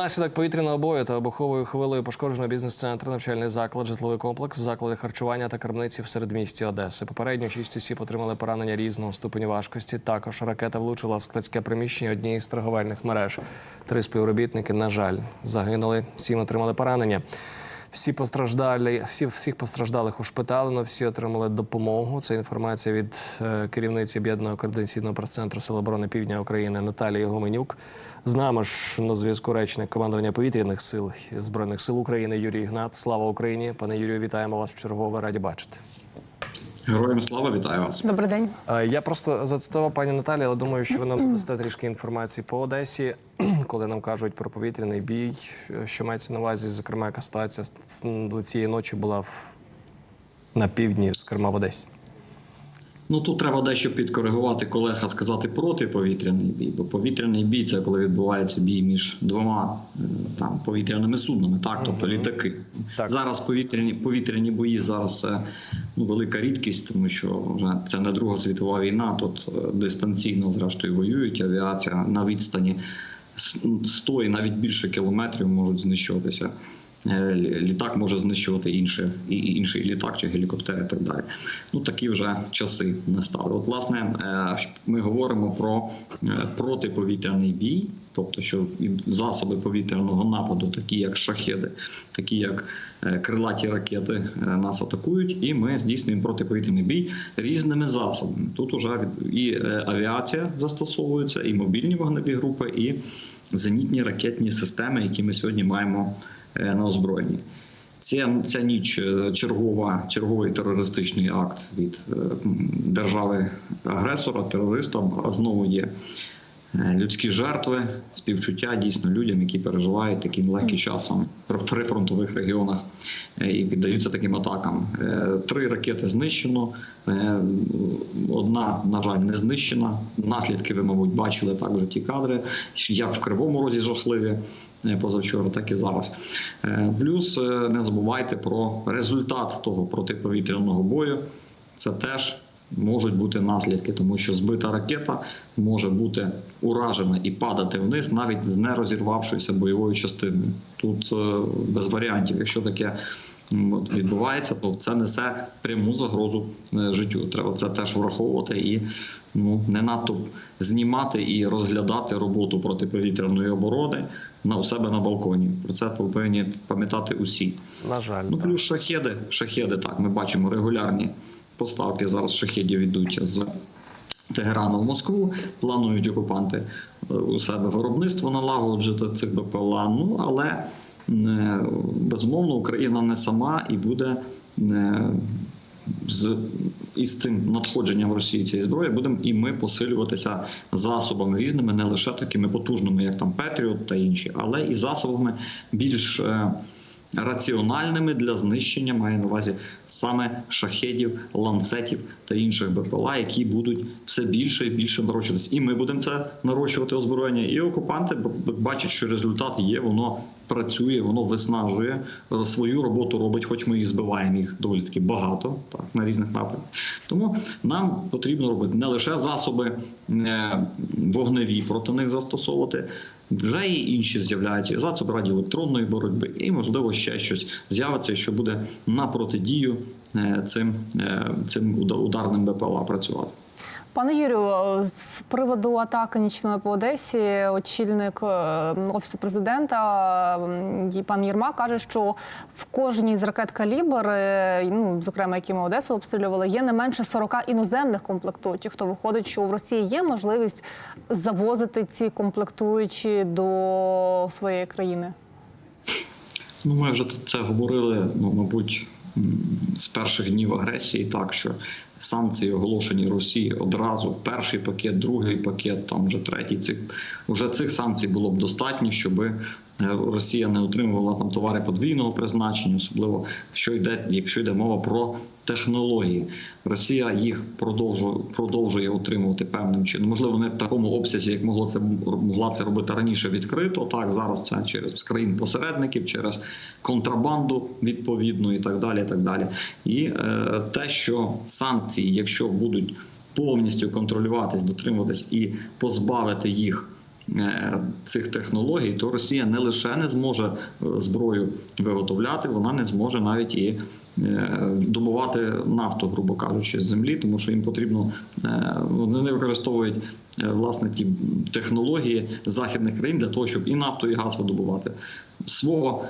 Внаслідок повітряного бою та вибуховою хвилею пошкоджено бізнес-центр, навчальний заклад, житловий комплекс, заклади харчування та крамниці в середмісті Одеси. Попередньо шість осіб отримали поранення різного ступеню важкості. Також ракета влучила в складське приміщення однієї з торговельних мереж. Три співробітники, на жаль, загинули. Сім отримали поранення. Всі постраждалі, всі всіх постраждалих ушпиталено, всі отримали допомогу. Це інформація від е, керівниці об'єднаного координаційного прес-центру Сил оборони Півдня України Наталії Гоменюк. З нами ж на зв'язку речник командування повітряних сил збройних сил України Юрій Ігнат. Слава Україні! Пане Юрію, вітаємо вас в чергове. Раді бачити. Героям слава, вітаю вас. Добрий день. Я просто зацитував пані Наталі, але думаю, що ви нам дасте трішки інформації по Одесі, коли нам кажуть про повітряний бій, що мається на увазі, зокрема, яка ситуація з- цієї ночі була в на півдні, зокрема в Одесі. Ну тут треба дещо підкоригувати колега, сказати проти повітряний бій. Бо повітряний бій це коли відбувається бій між двома е, там повітряними суднами, так тобто літаки. Так. Зараз повітряні повітряні бої зараз це ну, велика рідкість, тому що вже це не Друга світова війна. Тут е, дистанційно зрештою воюють. Авіація на відстані с- 100 і навіть більше кілометрів можуть знищуватися. Е, лі- Літак може знищувати інше, і- інший літак чи гелікоптер і так далі. Ну такі вже часи настали. От, власне, е, ми говоримо про е, протиповітряний бій, тобто, що засоби повітряного нападу, такі як шахеди, такі як крилаті ракети, нас атакують, і ми здійснюємо протиповітряний бій різними засобами. Тут уже і авіація застосовується, і мобільні вогневі групи, і зенітні ракетні системи, які ми сьогодні маємо на озброєнні. Ця, ця ніч е, чергова, черговий терористичний акт від е, держави-агресора, терориста. А Знову є е, людські жертви, співчуття дійсно людям, які переживають такі нелегкі часом в прифронтових регіонах е, і піддаються таким атакам. Е, Три ракети знищено, е, одна, на жаль, не знищена. Наслідки ви, мабуть, бачили так вже ті кадри, як в Кривому Розі жахливі е, позавчора, так і зараз. Е, Плюс е, не забувайте про результат того протиповітряного бою. Це теж можуть бути наслідки, тому що збита ракета може бути уражена і падати вниз, навіть з нерозірвавшоюся бойовою частиною. Тут е, без варіантів, якщо таке. Відбувається, то це несе пряму загрозу е, життю. Треба це теж враховувати і ну не надто знімати і розглядати роботу протиповітряної оборони на у себе на балконі. Про це повинні пам'ятати усі. На жаль, Ну так. плюс шахеди. Шахеди, так, ми бачимо регулярні поставки зараз шахедів йдуть з Тегерану в Москву. Планують окупанти е, у себе виробництво налагоджити цих БПЛА. Ну але е, безумовно Україна не сама і буде. З із цим надходженням Росії цієї зброї будемо і ми посилюватися засобами різними, не лише такими потужними, як там Петріот та інші, але і засобами більш е, раціональними для знищення, має на увазі саме шахедів, ланцетів та інших БПЛА, які будуть все більше і більше нарощуватися. І ми будемо це нарощувати озброєння. І окупанти бачать, що результат є, воно працює, воно виснажує е, свою роботу робить, хоч ми і збиваємо їх доволі таки багато, так на різних напрямках. Тому нам потрібно робити не лише засоби е, вогневі проти них застосовувати. Вже і інші з'являються і засоби радіоелектронної боротьби, і можливо ще щось з'явиться, що буде на протидію е, цим, е, цим ударним БПЛА працювати. Пане Юрію, з приводу атаки нічної по Одесі, очільник е, офісу президента пан Єрмак каже, що в кожній з ракет калібр, е, ну зокрема, які ми Одесу обстрілювали, є не менше 40 іноземних комплектуючих. То виходить, що в Росії є можливість завозити ці комплектуючі до своєї країни. Ну, ми вже це говорили, ну, мабуть, з перших днів агресії, так що санкції оголошені Росії одразу. Перший пакет, другий пакет, там вже третій. Цих вже цих санкцій було б достатньо, щоб Росія не отримувала там товари подвійного призначення, особливо що йде, якщо йде мова про технології. Росія їх продовжує продовжує отримувати певним чином. Можливо, не в такому обсязі, як могло це могла це робити раніше відкрито. Так зараз це через країн посередників, через контрабанду відповідну і так далі. І так далі. І е, те, що санкції, якщо будуть повністю контролюватись, дотримуватись і позбавити їх цих технологій, то Росія не лише не зможе е, зброю виготовляти, вона не зможе навіть і е, добувати нафту, грубо кажучи, з землі, тому що їм потрібно е, вони не використовують е, власне ті технології західних країн для того, щоб і нафту, і газ видобувати. Свого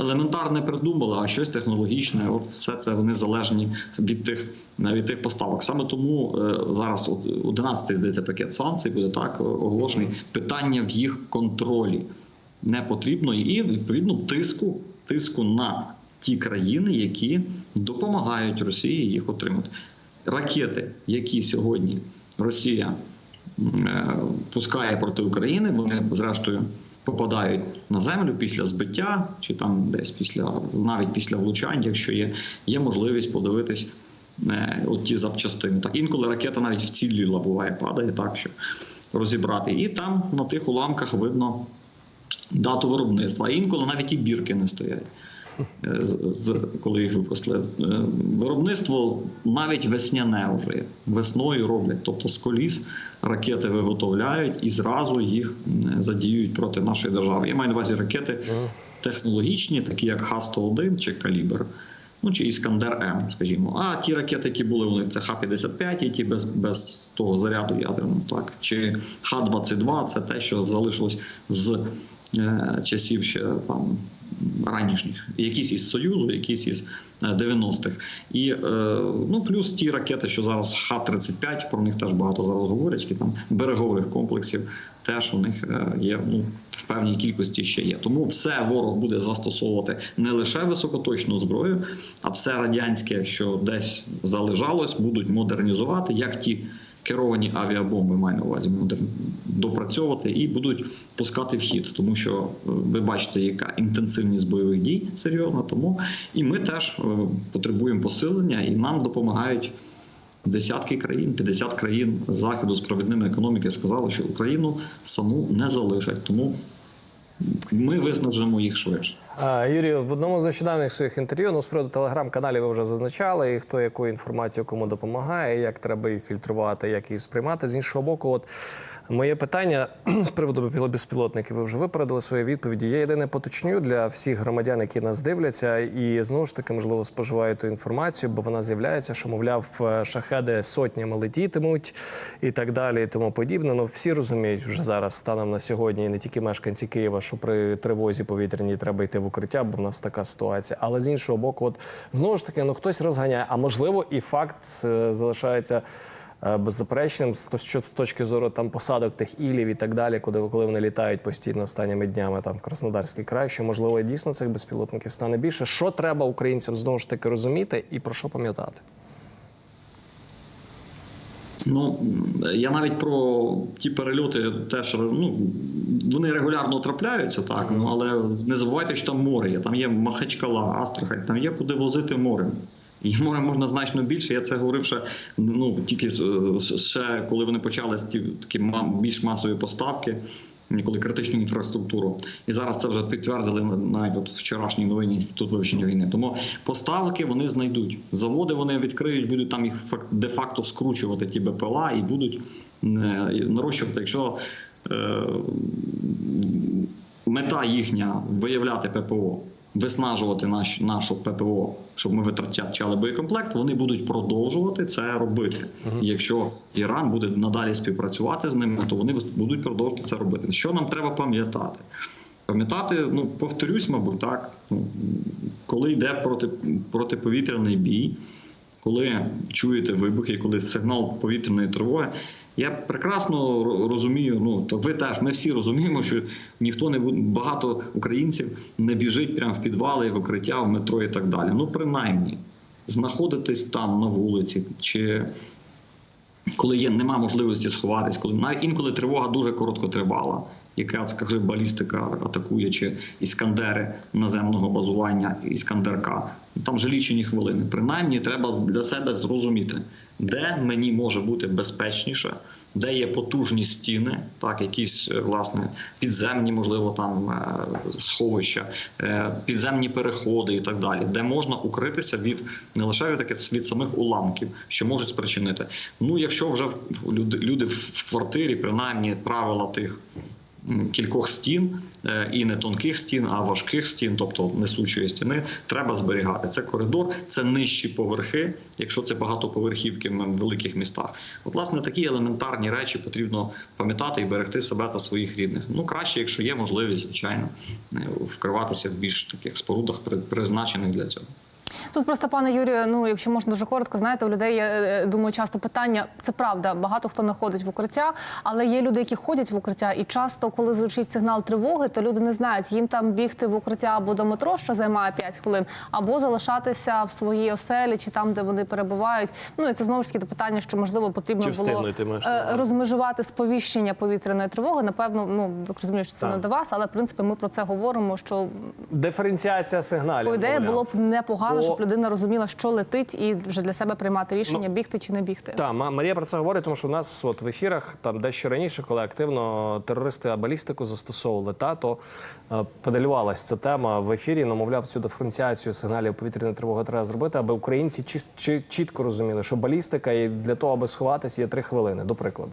елементарне придумали, а щось технологічне. От все це вони залежні від тих від тих поставок. Саме тому е, зараз от 11-й, здається пакет санкцій буде так оголошений. Питання в їх контролі не потрібно і відповідно тиску, тиску на ті країни, які допомагають Росії їх отримати. Ракети, які сьогодні Росія е, пускає проти України, вони зрештою попадають на землю після збиття, чи там десь після навіть після влучань, якщо є, є можливість подивитись е, от ті запчастини. Так інколи ракета навіть вціліла буває, падає так, що розібрати. І там на тих уламках видно дату виробництва. А інколи навіть і бірки не стоять. Е, Коли їх випустили, Е, виробництво навіть весняне вже є. весною роблять, тобто з коліс ракети виготовляють і зразу їх задіюють проти нашої держави. Я маю на увазі ракети технологічні, такі як Х-101 чи Калібр. Ну, чи Іскандер М, скажімо. А ті ракети, які були у них, це Х-55, і ті без, без того заряду ядерного, так. Чи Х-22, це те, що залишилось з часів ще там ранішніх. Якісь із Союзу, якісь із е, 90-х. І е, ну, плюс ті ракети, що зараз Х-35, про них теж багато зараз говорять, які там берегових комплексів, теж у них е, є ну, в певній кількості ще є. Тому все ворог буде застосовувати не лише високоточну зброю, а все радянське, що десь залежалось, будуть модернізувати, як ті керовані авіабомби, маю на увазі, допрацьовувати і будуть пускати в хід, тому що е, ви бачите, яка інтенсивність бойових дій серйозна. Тому і ми теж е, потребуємо посилення, і нам допомагають. Десятки країн, 50 країн заходу з провідними економіки сказали, що Україну саму не залишать, тому ми виснажимо їх швидше. Юрію, в одному з нещодавних своїх інтерв'ю, ну з приводу телеграм-каналів ви вже зазначали, і хто яку інформацію кому допомагає, як треба їх фільтрувати, як їх сприймати. З іншого боку, от моє питання з приводу безпілотників. Ви вже випередили свої відповіді. Я єдине поточню для всіх громадян, які нас дивляться, і знову ж таки, можливо, споживають ту інформацію, бо вона з'являється, що мовляв, шахеди сотнями летітимуть і так далі, і тому подібне. Ну всі розуміють вже зараз станом на сьогодні, і не тільки мешканці Києва, що при тривозі повітряній треба йти укриття, бо в нас така ситуація. Але з іншого боку, от знову ж таки, ну хтось розганяє, а можливо, і факт е, залишається. е, Беззаперечним що з точки зору там посадок тих ілів і так далі, куди коли вони літають постійно останніми днями там в Краснодарський край, що можливо дійсно цих безпілотників стане більше. Що треба українцям знову ж таки розуміти і про що пам'ятати? Ну я навіть про ті перельоти теж ну вони регулярно трапляються, так ну але не забувайте, що там море є. Там є Махачкала, Астрахань, там є куди возити морем. І море можна значно більше. Я це говорив ще ну тільки ще коли вони почали ті такі більш масові поставки. Коли критичну інфраструктуру, і зараз це вже підтвердили навіть от вчорашній новині інститут вивчення війни. Тому поставки вони знайдуть заводи. Вони відкриють, будуть там їх фак- де-факто скручувати ті БПЛА і будуть е, нарощувати. Якщо е, мета їхня виявляти ППО, виснажувати наш, нашу ППО, щоб ми витрачали боєкомплект, вони будуть продовжувати це робити. І якщо Іран буде надалі співпрацювати з ними, то вони будуть продовжувати це робити. Що нам треба пам'ятати? Пам'ятати, ну повторюсь, мабуть, так. Ну, коли йде проти, протиповітряний бій, коли чуєте вибухи, коли сигнал повітряної тривоги. Я прекрасно розумію. Ну то ви теж ми всі розуміємо, що ніхто не багато українців не біжить прямо в підвали, в укриття, в метро і так далі. Ну, принаймні, знаходитись там на вулиці, чи коли є нема можливості сховатись, коли навіть інколи тривога дуже коротко тривала. Яка скажи, балістика атакує чи іскандери наземного базування, іскандерка. Там же лічені хвилини. Принаймні, треба для себе зрозуміти, де мені може бути безпечніше, де є потужні стіни, так якісь е, власне підземні, можливо, там е, сховища, е, підземні переходи і так далі, де можна укритися від не лише від таких від самих уламків, що можуть спричинити. Ну, якщо вже люди, в квартирі, принаймні правила тих кількох стін е, і не тонких стін, а важких стін, тобто несучої стіни, треба зберігати. Це коридор, це нижчі поверхи, якщо це багатоповерхівки в великих містах. От, власне, такі елементарні речі потрібно пам'ятати і берегти себе та своїх рідних. Ну краще, якщо є можливість, звичайно, е, вкриватися в більш таких спорудах, при- призначених для цього. Тут просто, пане Юрію, ну якщо можна дуже коротко, знаєте, у людей є, е, думаю, часто питання. Це правда, багато хто не ходить в укриття, але є люди, які ходять в укриття, і часто, коли звучить сигнал тривоги, то люди не знають, їм там бігти в укриття або до метро, що займає 5 хвилин, або залишатися в своїй оселі чи там, де вони перебувають. Ну і це знову ж таки питання, що можливо потрібно Чи було е, розмежувати сповіщення повітряної тривоги. Напевно, ну так розумію, що це Так. не до вас, але в принципі ми про це говоримо. Що Диференціація сигналів. по ідеї було б непогано, Бо- щоб людина розуміла, що летить, і вже для себе приймати рішення, бігти чи не бігти. Так, Марія про це говорить, тому що у нас от в ефірах там дещо раніше, коли активно терористи балістику застосовували, та то е, подалювалася ця тема в ефірі. Ну, мовляв, цю диференціацію сигналів повітряної тривоги треба зробити, аби українці чи- чітко розуміли, що балістика і для того, аби сховатися, є три хвилини, до прикладу.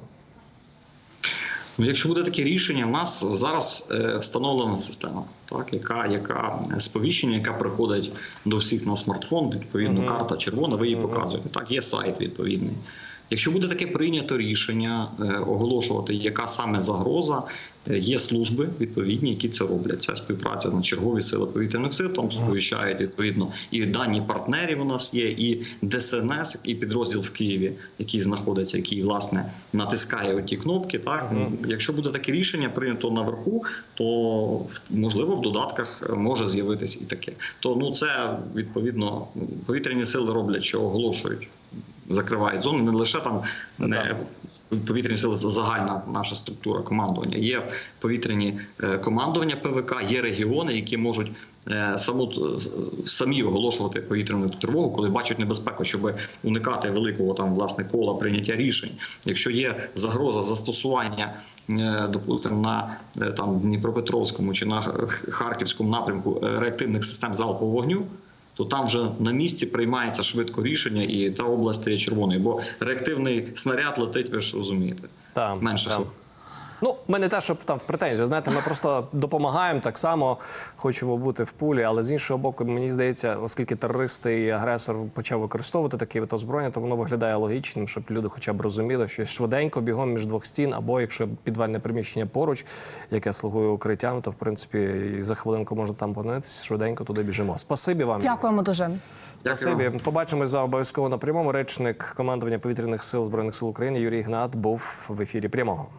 Ну, якщо буде таке рішення, в нас зараз е, встановлена система, так яка, яка е, сповіщення, яка приходить до всіх на смартфон, відповідно, карта червона, ви її показуєте. Так, є сайт відповідний. Якщо буде таке прийнято рішення е, оголошувати, яка саме загроза, е, є служби відповідні, які це роблять. Це співпраця на чергові сили повітряних сил, там сповіщають відповідно і дані партнерів у нас є, і ДСНС, і підрозділ в Києві, який знаходиться, який власне натискає оті кнопки. Так Ну, якщо буде таке рішення прийнято наверху, то можливо в додатках може з'явитись і таке. То ну це відповідно повітряні сили роблять, що оголошують. Закривають зони не лише там не повітряні сили, це загальна наша структура командування. Є повітряні е, командування ПВК, є регіони, які можуть е, саму самі оголошувати повітряну тривогу, коли бачать небезпеку, щоб уникати великого там власне кола прийняття рішень. Якщо є загроза застосування, е, допустимо, на е, там Дніпропетровському чи на Харківському напрямку е, реактивних систем залпового вогню. То там вже на місці приймається швидко рішення, і та область стає червоною, бо реактивний снаряд летить, ви ж розумієте. Там, Менше там. Ну, ми не те, щоб там в претензію. Знаєте, ми просто допомагаємо так само, хочемо бути в пулі. Але з іншого боку, мені здається, оскільки терористи і агресор почав використовувати такі вид озброєння, то воно виглядає логічним, щоб люди хоча б розуміли, що швиденько бігом між двох стін, або якщо підвальне приміщення поруч, яке слугує укриттям, то в принципі і за хвилинку можна там понитися, швиденько туди біжимо. Спасибі вам. Дякуємо дуже. Спасибі. Побачимось з вами обов'язково на прямому. Речник командування повітряних сил збройних сил України Юрій Гнат був в ефірі прямого.